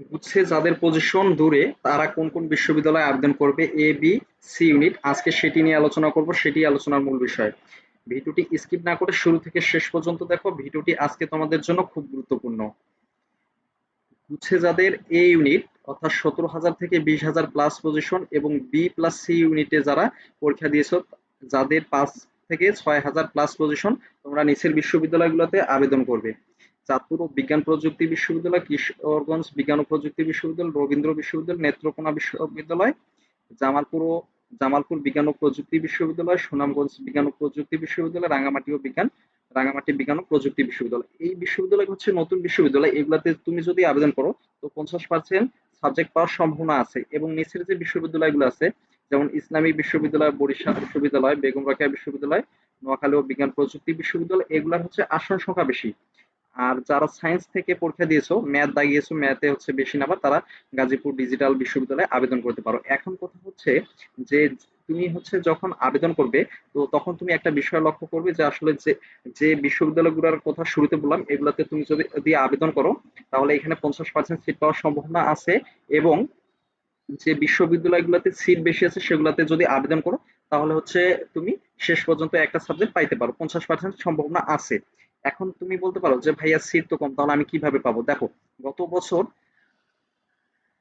গুচ্ছে যাদের পজিশন দূরে, তারা কোন কোন বিশ্ববিদ্যালয়ে আবেদন করবে এ বি সি ইউনিট আজকে সেটি নিয়ে আলোচনা করব, সেটি আলোচনার মূল বিষয়। ভিডিওটি স্কিপ না করে শুরু থেকে শেষ পর্যন্ত দেখো। ভিডিওটি আজকে তোমাদের জন্য খুব গুরুত্বপূর্ণ। গুচ্ছে যাদের এ ইউনিট অর্থাৎ সতেরো হাজার থেকে বিশ হাজার প্লাস পজিশন এবং বি প্লাস সি ইউনিটে যারা পরীক্ষা দিয়েছ, যাদের পাঁচ থেকে ছয় হাজার প্লাস পজিশন তোমরা নিচের বিশ্ববিদ্যালয়গুলোতে আবেদন করবে। চাঁদপুর বিজ্ঞান প্রযুক্তি বিশ্ববিদ্যালয়, কিশোরগঞ্জ বিজ্ঞান ও প্রযুক্তি বিশ্ববিদ্যালয়, রবীন্দ্র বিশ্ববিদ্যালয়, নেত্রকোনা বিশ্ববিদ্যালয়, জামালপুর ও জামালপুর বিজ্ঞান ও প্রযুক্তি বিশ্ববিদ্যালয়, সুনামগঞ্জ বিজ্ঞান ও প্রযুক্তি বিশ্ববিদ্যালয় রাঙ্গামাটি ও বিজ্ঞান রাঙ্গামাটি বিজ্ঞান ও প্রযুক্তি বিশ্ববিদ্যালয়। এই বিশ্ববিদ্যালয় হচ্ছে নতুন বিশ্ববিদ্যালয়। এগুলাতে তুমি যদি আবেদন করো, তো পঞ্চাশ পার্সেন্ট সাবজেক্ট পাওয়ার সম্ভাবনা আছে এবং নিচের যে বিশ্ববিদ্যালয়গুলো আছে, যেমন ইসলামী বিশ্ববিদ্যালয়, বরিশাল বিশ্ববিদ্যালয়, বেগম রোকেয়া বিশ্ববিদ্যালয়, নোয়াখালী ও বিজ্ঞান প্রযুক্তি বিশ্ববিদ্যালয়, এগুলার হচ্ছে আসন সংখ্যা বেশি। আর যারা সায়েন্স থেকে পরীক্ষা দিয়েছ ম্যাথ দাগিয়েছো ম্যাথে হচ্ছে বেশি নাম্বার, তারা গাজীপুর ডিজিটাল বিশ্ববিদ্যালয়ে আবেদন করতে পারো। এখন কথা হচ্ছে যে তুমি হচ্ছে যখন আবেদন করবে, তো তখন তুমি একটা বিষয় লক্ষ্য করবে যে আসলে যে যে বিশ্ববিদ্যালয়গুলোর কথা শুরুতে বললাম, এগুলোতে তুমি যদি আবেদন করো, তাহলে এখানে পঞ্চাশ পার্সেন্ট সিট পাওয়ার সম্ভাবনা আছে এবং যে বিশ্ববিদ্যালয়গুলোতে সিট বেশি আছে সেগুলোতে যদি আবেদন করো, তাহলে হচ্ছে তুমি শেষ পর্যন্ত একটা সাবজেক্ট পাইতে পারো। পঞ্চাশ পার্সেন্ট সম্ভাবনা আছে। এখন তুমি বলতে পারো যে, ভাইয়া সিট তো কম, তাহলে আমি কীভাবে পাবো? দেখো, গত বছর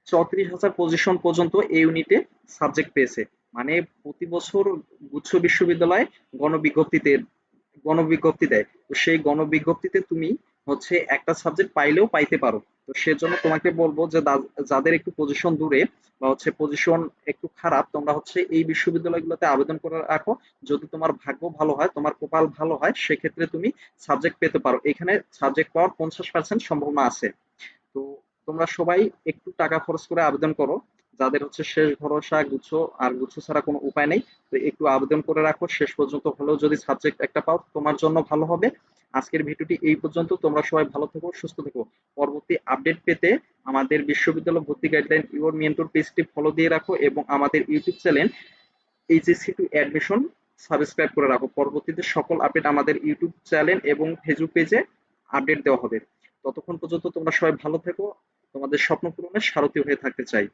চৌত্রিশ হাজার পজিশন পর্যন্ত এই ইউনিটে সাবজেক্ট পেয়েছে। মানে প্রতি বছর গুচ্ছ বিশ্ববিদ্যালয় গণবিজ্ঞপ্তিতে, গণবিজ্ঞপ্তি দেয়। তো সেই গণবিজ্ঞপ্তিতে তুমি হচ্ছে একটা সাবজেক্ট পাইলেও পাইতে পারো। তো সেজন্য তোমাকে বলব যে যাদের একটু পজিশন দূরে বা হচ্ছে পজিশন একটু খারাপ, তোমরা হচ্ছে এই বিশ্ববিদ্যালয়গুলোতে আবেদন করে রাখো। যদি তোমার ভাগ্য ভালো হয়, তোমার কপাল ভালো হয়, সেক্ষেত্রে তুমি সাবজেক্ট পেতে পারো। এখানে সাবজেক্ট পাওয়ার পঞ্চাশ পার্সেন্ট সম্ভাবনা আছে। তো তোমরা সবাই একটু টাকা খরচ করে আবেদন করো। যাদের হচ্ছে শেষ ভরসা, গুচ্ছ, আর গুচ্ছ ছাড়া কোনো উপায় নেই, তো একটু আবেদন করে রাখো। শেষ পর্যন্ত হলেও যদি সাবজেক্ট একটা পাও, তোমার জন্য ভালো হবে। আজকের ভিডিওটি এই পর্যন্ত। তোমরা সবাই ভালো থেকো, সুস্থ থেকো। পরবর্তী আপডেট পেতে আমাদের বিশ্ববিদ্যালয় ভর্তি গাইডলাইন ইউর মেন্টর পেজটি ফলো দিয়ে রাখো এবং আমাদের YouTube channel HSC to admission subscribe করে রাখো। পরবর্তীতে সকল আপডেট আমাদের ইউটিউব চ্যানেল এবং ফেসবুক পেজে আপডেট দেওয়া হবে। ততক্ষণ পর্যন্ত তোমরা সবাই ভালো থেকো। তোমাদের স্বপ্ন পূরণের সারথি হয়ে থাকতে চাই।